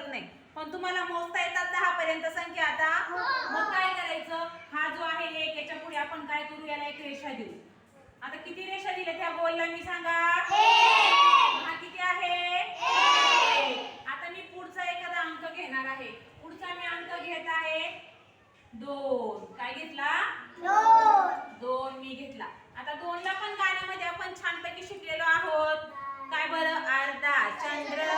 कळत नाही. पण तुम्हाला मोजता येतात दहा पर्यंत संख्या आता. मग काय करायचं? हा जो आहे एक याच्यापुढे आपण काय करू? याला एक रेषा देऊ. आता किती रेषा दिल्या त्या गोलला मी सांगा? हा किती आहे? आता मी पुढचा एखादा अंक घेणार आहे. पुढचा मी अंक घेत आहे दोन. काय घेतला? दोन. मी घेतला. आता दोनला पण गाण्यामध्ये आपण छानपैकी शिकलेलो आहोत. काय बरं? अर्धा. चंद्र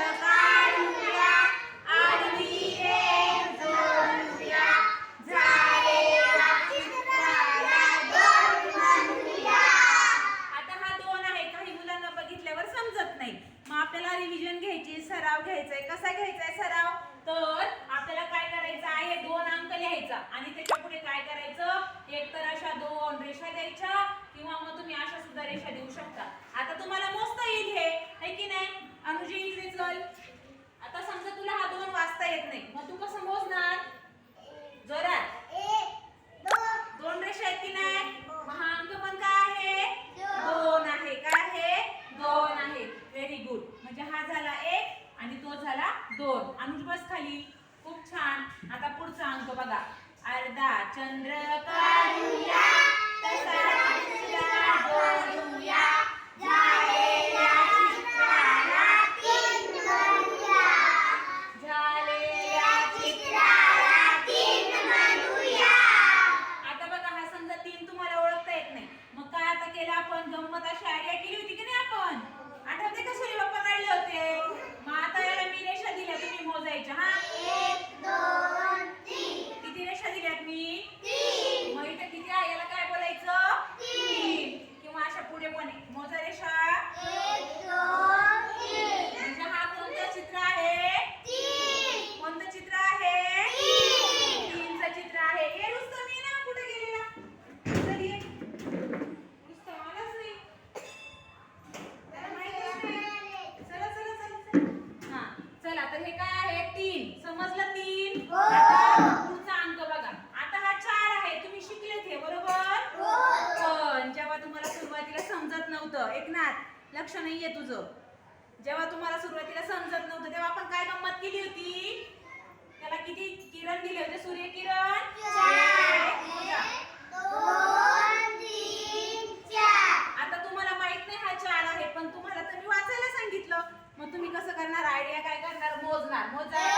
आता हा दोन आहे काही मुलांना बघितल्यावर समजत नाही. मग आपल्याला रिव्हिजन घ्यायची सराव घ्यायचा आहे कसा घ्यायचा आहे सराव? तर आपल्याला काय करायचं आहे? दोन अंक लिहायचा. आणि त्याच्या पुढे काय करायचं? एक तर अशा दोन रेषा द्यायच्या किंवा मग तुम्ही अशा सुद्धा रेषा देऊ शकता. आता तुम्हाला मोजता येईल हे. की नाही? अनुजी इकडे चल. तर समजा तुला हा दोन वाचता येत नाही. मग तू कसं मोजणार? जोरात. दोन रेषा आहेत की नाही? हा अंक पण काय आहे? दोन आहे. काय आहे? दोन आहे. व्हेरी गुड म्हणजे हा झाला एक आणि तो झाला दोन. अनुज बस खाली. खूप छान. आता पुढचा अंक बघा. अर्धा चंद्र काढूया तसा दुसरा जोडूया झालेल्या तीन तुम्हाला ओळखता येत नाही. मग काय आता केलं आपण? गंमत अशी आयडिया केली होती की नाही आपण? आठवते का सूर्य बाप्पा काढले होते? मग आता याला मी रेषा दिल्या तुम्ही मोजायच्या हा किती रेषा दिल्यात मी मग इथे किती आहे याला काय बोलायचं तीन किंवा अशा पुढे पण आहे. मोजा रेषा म्हणजे हा कोणतं चित्र आहे कोणतं चित्र आहे तीनचं चित्र आहे ये रुस्तम ये ना कुठे गेलेला चल ये रुस्तम आलाच नाही त्याला माहितीच नाही. चला चला चला चला. हा चला तर हे काय आहे तीन समजलं तीन हो. आता पुढचा अंक बघा आता हा चार आहे तुम्ही शिकलेत हे बरोबर पण जेव्हा तुम्हाला सुरुवातीला समजत नव्हतं एकनाथ लक्ष नाहीये तुझं. जेव्हा तुम्हाला सुरुवातीला समजत नव्हतं तेव्हा आपण काय गंमत केली होती? त्याला किती किरण दिले होते? सूर्य किरण. आता तुम्हाला माहीत नाही हा चार आहे पण तुम्हाला तर मी वाचायला सांगितलं. मग तुम्ही कसं करणार? आयडिया काय करणार? मोजणार. मोजा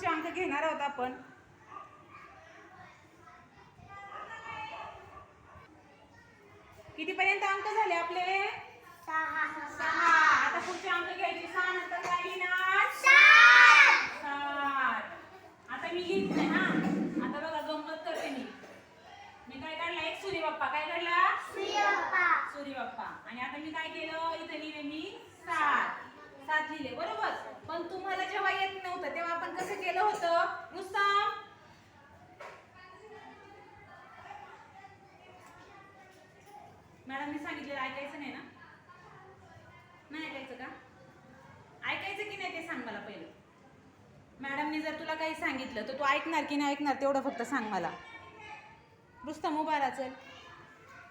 पुढचे अंक घेणार आहोत आपण. किती पर्यंत अंक झाले आपले सहा. आता पुढचे अंक घ्यायचे. सहा नंतर काय लिहिणार सात. आता मी लिहित नाही हा. आता बघा गंमत करते मी. मी काय काढला? एक सूर्य बाप्पा काय काढला? सूर्य बाप्पा आणि आता मी काय केलं? इथे लिहिले मी सात. सात लिहिले. बरोबर? पण तुम्हाला जेव्हा येत नव्हतं तेव्हा आपण कसं केलं होतं? रुस्तम मॅडमने सांगितलेलं ऐकायचं नाही ना? नाही ऐकायचं का? ऐकायचं की नाही ते सांग मला पहिलं. मॅडमने जर तुला काही सांगितलं तर तू ऐकणार की नाही ऐकणार तेवढं फक्त सांग मला. रुस्तम उभा राहा चल.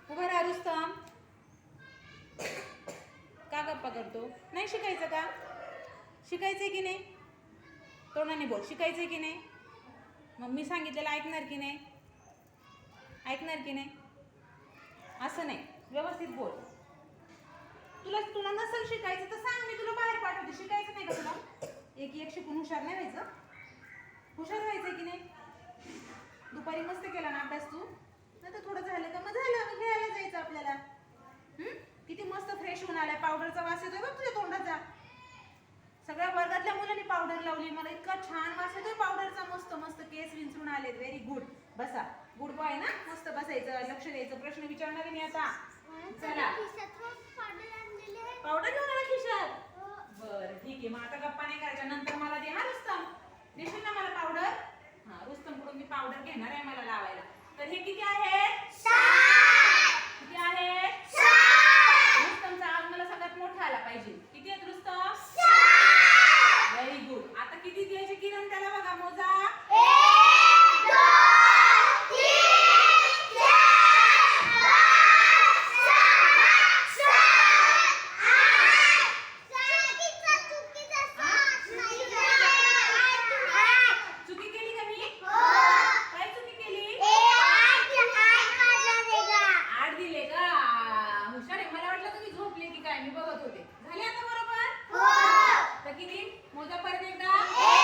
उभा राहा रुस्तम. का गप्पा करतो? नाही शिकायचं का? शिकायचं आहे की नाही? तोंडाने बोल. शिकायचं आहे की नाही? मग मी सांगितलेलं ऐकणार की नाही? ऐकणार की नाही? असं नाही. व्यवस्थित बोल. तुला तुला नसेल शिकायचं तर सांग. मी तुला बाहेर पाठवते. शिकायचं नाही का तुला? एक एक शिकून हुशार नाही व्हायचं? हुशार व्हायचं की नाही? दुपारी मस्त केला ना अभ्यास तू? नाही तर थोडं झालं का? मग झालं. मग खेळायला जायचं आपल्याला. किती मस्त फ्रेश होऊन आलाय. पावडरचा वास येतोय बघ तुझ्या तोंडाचा. सगळ्या वर्गातल्या मुलांनी पावडर लावली. मला इतका छान वास येतोय पावडरचा मस्त मस्त केस विंचरून आलेत. व्हेरी गुड बसा. गुड बॉय ना? मस्त बसायचं. लक्ष द्यायचं. प्रश्न विचारणार आहे मी आता. चला. पावडर घेऊन आला खिशात बरं ठीक आहे. मग आता गप्पा नाही करायच्या. नंतर मला दे हा रुस्तम? देशील ना मला पावडर हा रुस्तमकडून मी पावडर घेणार आहे मला लावायला. तर हे किती आहे? किती आहे? रुस्तमचा आवाज मला सगळ्यात मोठा आला पाहिजे किती आहेत रुस्तम व्हेरी गुड आता किती किरण त्याला बघा मोजा. चुकी केली का मी? काय चुकी केली? आठ दिले का? हुशार आहे. मला वाटलं तुम्ही झोपले की काय? मी बघत होते. झाले आता बरोबर? तर किती? मोजा परत एकदा.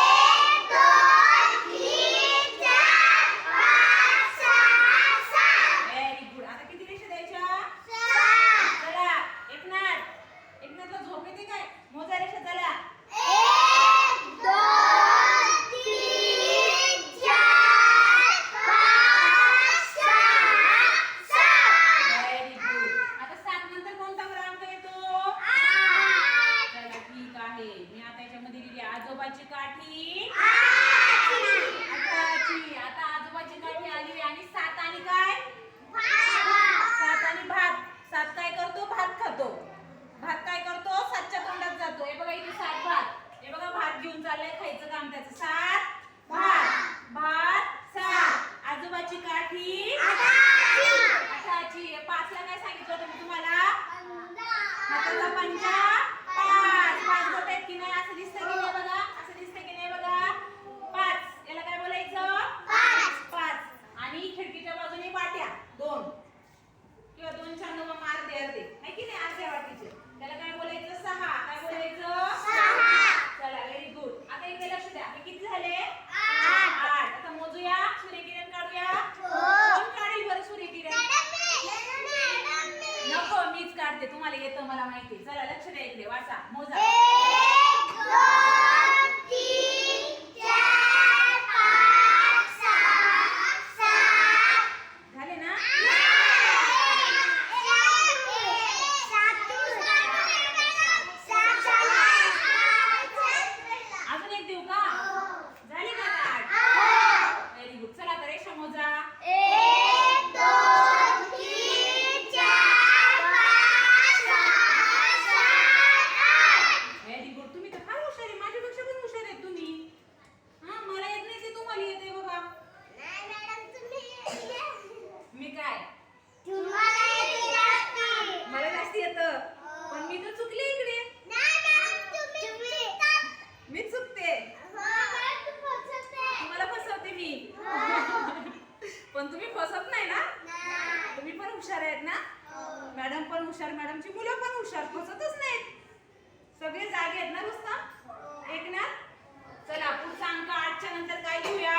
मॅडम पण हुशार मॅडमची मुलं पण हुशार फसतच नाहीत. सगळे जागे आहेत ना रुस्ता? एक ना? चला पुढचा अंक आठच्या नंतर काय घेऊया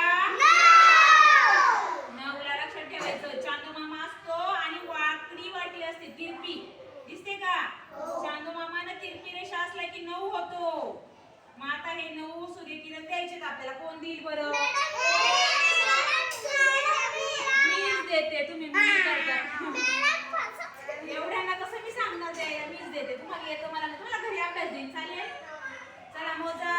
नऊला लक्षात ठेवायचं. चांदू मामा असतो आणि वाकडी वाटी असते तिरपी. दिसते का? चांदू मामानं तिरपी रेषा असला की नऊ होतो. मग आता हे नऊ सूर्यकिरण द्यायचे आपल्याला. कोण देईल बरं? मीच देते. तुम्ही मी करता. एवढ्यांना कसं मी सांगणार द्यायला मीच देते. तुम्हाला येतं मला तुम्हाला घरी अभ्यास देईन. चालेल? चला मोजा.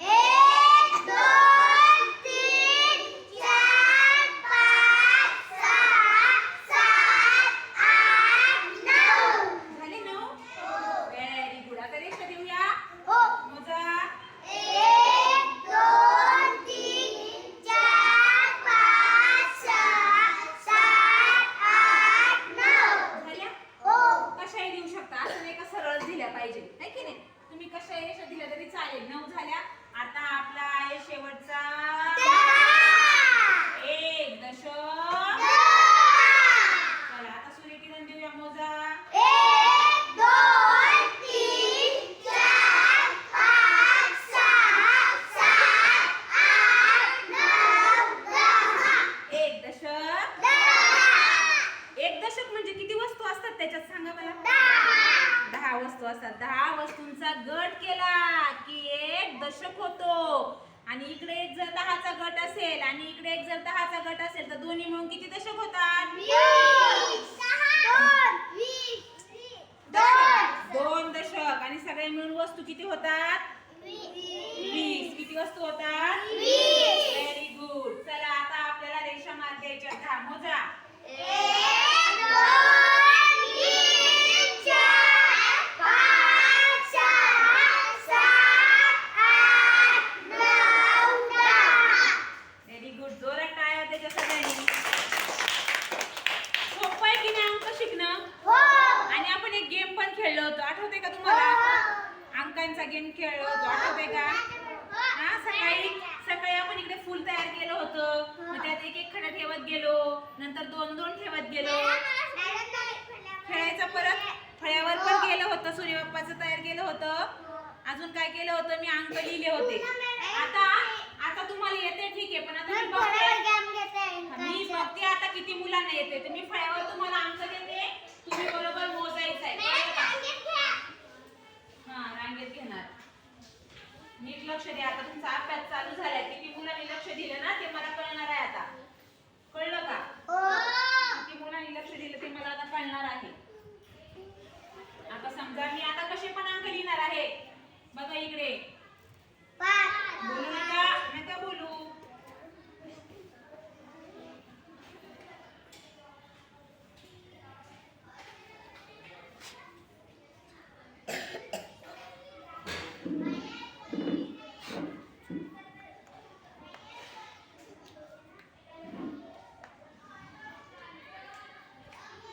एक दोन तीन चार पाच सहा सात आठ नऊ झाले नऊ व्हेरी गुड आता रेषा देऊया हो मोजा एक दोन तीन चार पाच सहा सात आठ नऊ झाल्या हो कशाही देऊ शकता असं नाही का सरळ दिल्या पाहिजे है की नाही तुम्ही कशाही रेषा दिल्या तरी चालेल नऊ झाल्या आता आपला आहे शेवटचा एक दशक चला आता सूर्यकिरण देऊया मोजा एक दोन तीन चार पाच सहा सात आठ नऊ दहा एक दशक दहा एक दशक म्हणजे किती वस्तू असतात त्याच्यात सांगा मला. दहा. वस्तू असतात. दहा वस्तूंचा गट केला की एक दशक होतो. आणि इकडे एक जर दहाचा गट असेल आणि इकडे एक जर दहाचा गट असेल तर दोन्ही मिळून किती दशक होतात? दोन. दशक. आणि सगळे मिळून वस्तू किती होतात? वीस. किती वस्तू होतात? व्हेरी गुड चला आता आपल्याला रेषा मार द्यायच्या दहा मोजा एक दोन तीन चार पाच सहा सात आठ नऊ दहा व्हेरी गुड जोरात टाळ्या त्याच्या सगळ्यांनी सोपं आहे की नाही अंक शिकणं हो आणि आपण एक गेम पण खेळलो होतो. आठवते का तुम्हाला? अंकांचा गेम खेळलो होतो. आठवते का? हा. सकाळी सकाळी आपण इकडे फुल तयार केलं होतं. मग त्यात एक एक खडा ठेवत गेलो. नंतर दोन दोन ठेवत गेलो. खेळायचं परत फळ्यावर पण केलं होतं. सूर्यबाप्पाचं तयार केलं होतं. अजून काय केलं होतं? मी अंक लिहिले होते. आता आता तुम्हाला येते ठीक आहे पण आता मी बघते. मी बघते आता किती मुलांना येते मी फळ्यावर तुम्हाला अंक देते. तुम्ही बरोबर मोजायचं आहे? हा रांगेत घेणार. नीट लक्ष द्या. आता तुमचा अभ्यास चालू झालाय. किती मुलांनी लक्ष दिलं ना ते मला कळणार आहे आता. कळलं का? किती मुलांनी लक्ष दिलं ते मला आता कळणार आहे. आता समजा मी आता कसे पण अंक लिहिणार आहे बघा इकडे बोलू नका नका बोलू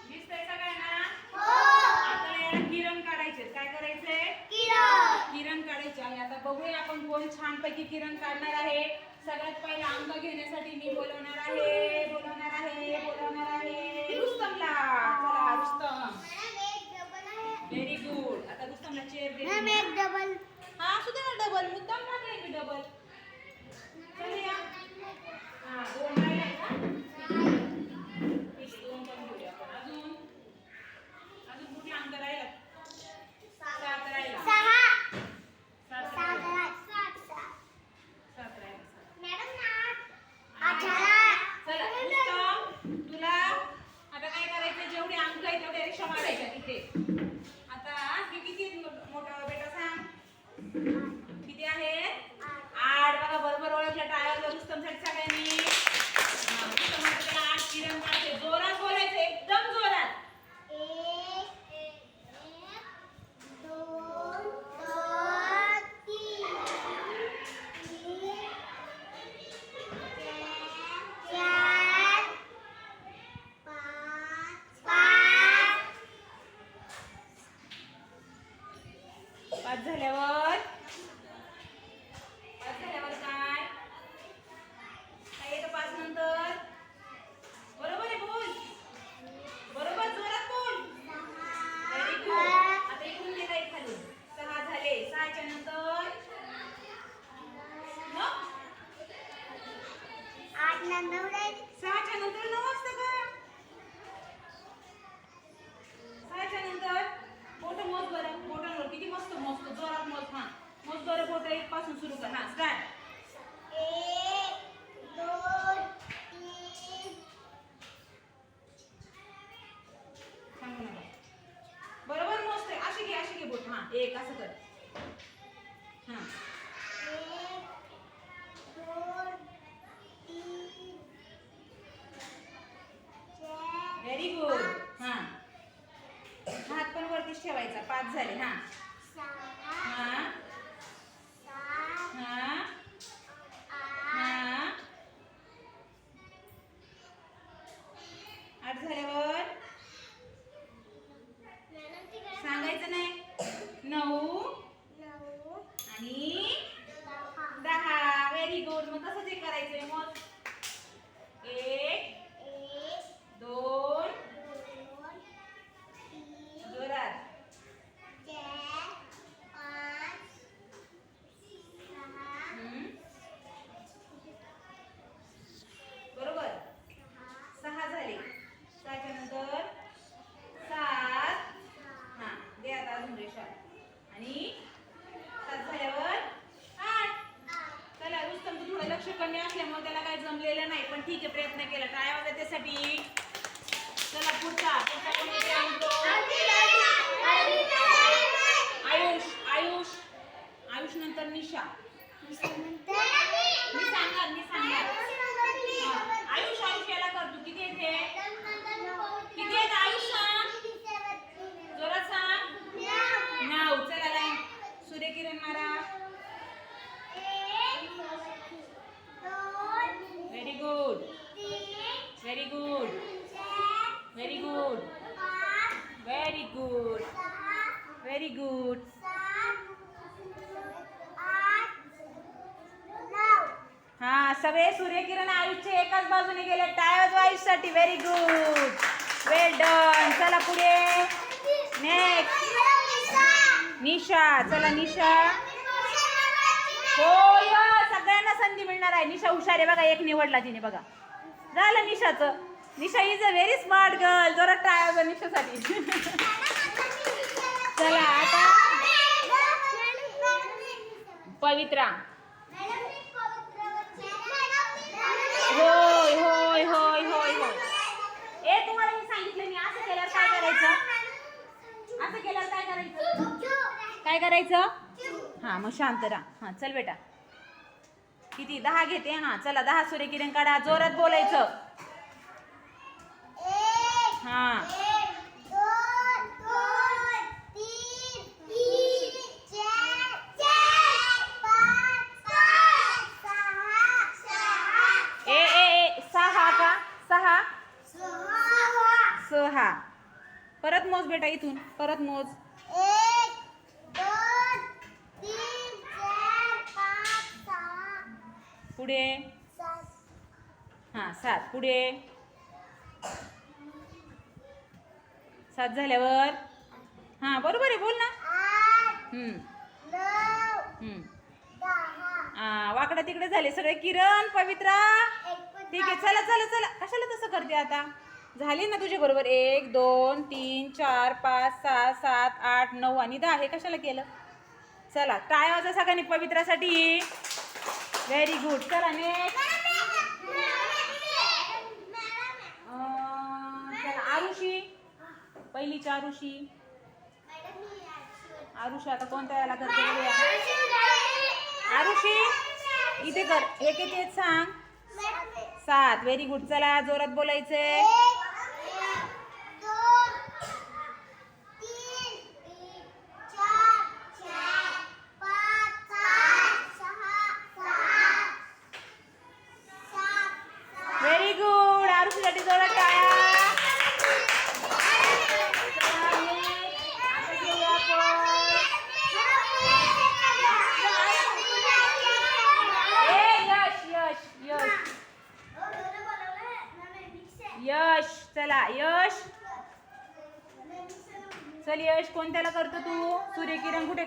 दिसतंय सगळ्यांना आता याला किरण काढायचे काय करायचंय किरण काढायचे आहे आता बघूया आपण कोण छान पैकी किरण काढणार आहे. सगळ्यात पहिला अंक घेण्यासाठी मी बोलवणार आहे बोलवणार आहे बोलवणार आहे. रुस्तमला. चला रुस्तम. व्हेरी गुड आता रुस्तमला चेअर हा ना डबल मुद्दाम टाकले मी डबल एक असं कर. हां. चला निशा. हो सगळ्यांना संधी मिळणार आहे. निशा हुशार आहे बघा एक निवडला तिने बघा. झालं निशाचं. Nisha is a very smart girl जरा ट्राय निशासाठी. चला आता. पवित्रा. करायचं? हां मग शांत राहा. हां चल बेटा. किती? दहा घेते हां. चला दहा सूर्यकिरण काढा. जोरात बोलायचं. हां. सात. पुढे. सात झाल्यावर. हां बरोबर आहे बोल ना. वाकडा तिकडे झाले सगळे. किरण पवित्रा. ठीक आहे चला चला चला. कशाला तसं करते आता? झाले ना तुझे बरोबर? एक दोन तीन चार पाच सहा सात आठ नऊ आणि दहा. हे कशाला केलं? चला काय वाजा सगळ्यांनी पवित्रासाठी. व्हेरी गुड चला नेक्स्ट पहिलीची आरुषी. आरुषी आता कोणत्या याला करते बघूया आरुषी इथे कर. किती आहेत सांग. सात. व्हेरी गुड चला जोरात बोलायचंय.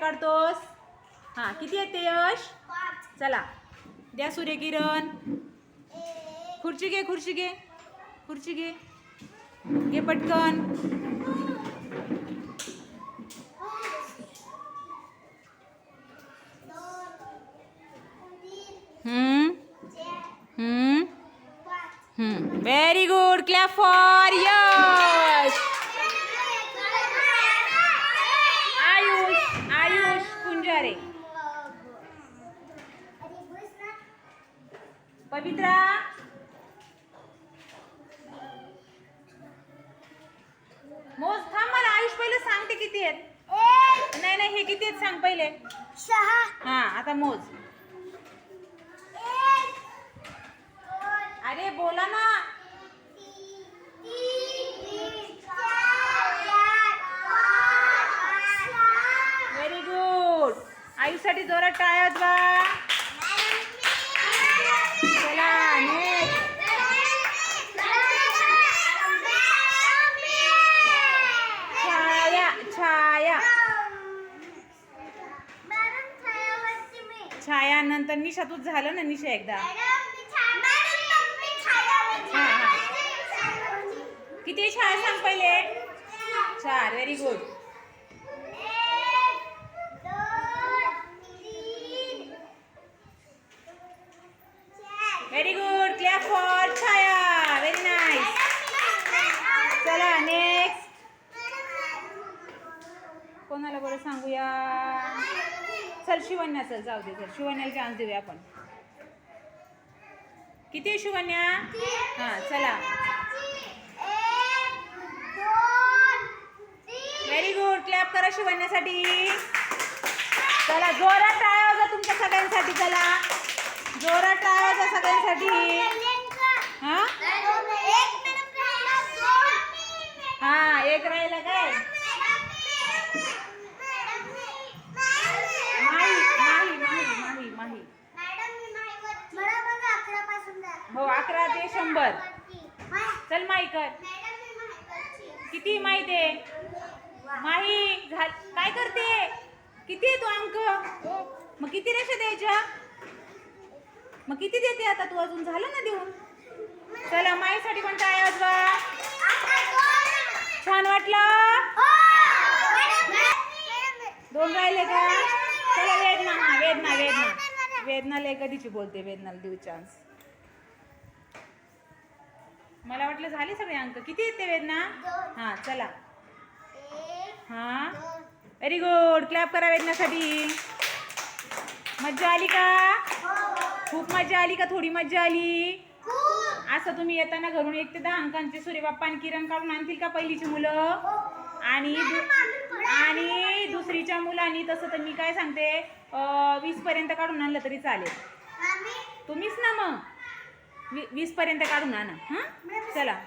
काढतोस? हा किती आहेत यश? चला द्या सूर्यकिरण. खुर्ची घे खुर्ची घे. खुर्ची घे. घे पटकन. हम्म हम्म हम्म. Very good clap for Yash Pavitra. मोज थांब मला आयुष पहिले सांगते किती आहेत. नाही नाही हे किती आहेत सांग पहिले. सहा. हा आता मोज. अरे बोला ना. व्हेरी गुड आयुषसाठी जोरात टाळ्या बा नंतर निशा तूच झालं ना निशा एकदा? किती छाया सांग पहिले? चार. Very good very good clap for Chhaya very nice चला नेक्स्ट कोणाला बरं सांगूया असेल जाऊ दे सर शिवण्याला चान्स देऊया आपण. किती शिवण्या? हा हां चला. व्हेरी गुड क्लॅप करा शिवण्यासाठी. चला जोरात टाळ्या तुमच्या सगळ्यांसाठी चला. जोरात टाळ्या सगळ्यांसाठी. हा? हा एक राहिला काय माही माही माही माही माही हो अकरा ते शंभर. चल माई कर किती माहिती आहे? माही झाल काय करते? किती आहे तू अंक? मग किती रेषा द्यायच्या? मग किती देते आता तू अजून? झालं ना देऊन? चला माईसाठी पण काय आजवा? छान वाटलं? दोन राहिले का? चला वेदना हा वेदना वेदना. वेदनाला कधीची बोलते? वेदनाला देऊ चान्स मला वाटलं झाले सगळे अंक. किती येते वेदना? हा चला. हा? व्हेरी गुड क्लॅप करा वेदनासाठी. मज्जा आली का? खूप मज्जा आली का? थोडी मज्जा आली. असं तुम्ही येताना घरून एक ते दहा अंकांचे सूर्यबाप्पा आणि किरण काढून आणतील का पहिलीची मुलं? आणि दु- आणि दुसरीच्या मुलांनी तसं तर मी काय सांगते वीस पर्यंत काढून आणलं तरी चालेल. तुम्हीच ना मग. वी वीस पर्यंत काढून आणा हां? चला.